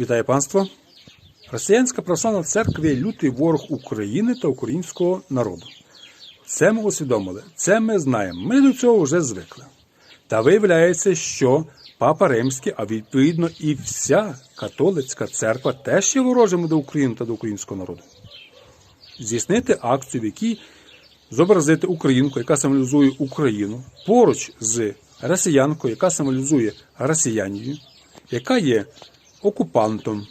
Вітаю панство. Росіянська православна церква є лютий ворог України та українського народу. Це ми усвідомили, це ми знаємо. Ми до цього вже звикли. Та виявляється, що Папа Римський, а відповідно і вся католицька церква теж є ворожими до України та до українського народу. Здійснити акцію, в якій зобразити українку, яка символізує Україну, поруч з росіянкою, яка символізує росіянію, яка є окупантом,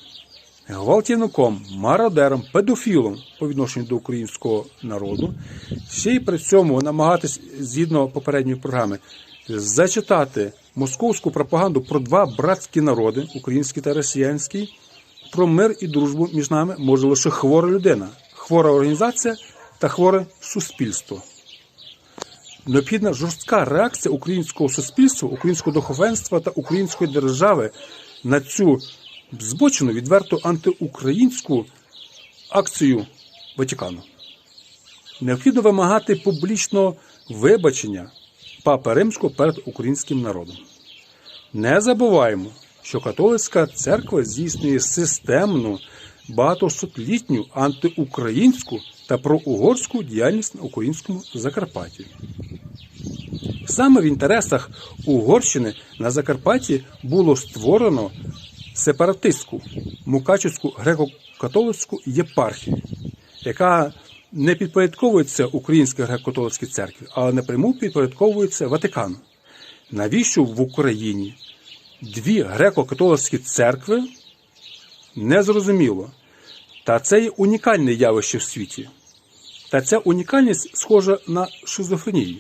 гвалтівником, мародером, педофілом по відношенню до українського народу, ще й при цьому намагатись згідно попередньої програми зачитати московську пропаганду про два братські народи, український та росіянський, про мир і дружбу між нами може лише хвора людина, хвора організація та хворе суспільство. Необхідна жорстка реакція українського суспільства, українського духовенства та української держави на цю збочену, відверто антиукраїнську акцію Ватикану. Необхідно вимагати публічного вибачення Папи Римського перед українським народом. Не забуваємо, що католицька церква здійснює системну, багатосотлітню антиукраїнську та проугорську діяльність на українському Закарпатті. Саме в інтересах Угорщини на Закарпатті було створено сепаратистську Мукачівську греко-католицьку єпархію, яка не підпорядковується Українській греко-католицькій церкві, але напряму підпорядковується Ватикану. Навіщо в Україні дві греко-католицькі церкви? Незрозуміло. Та це є унікальне явище в світі. Та ця унікальність схожа на шизофренію.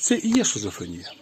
Це і є шизофренія.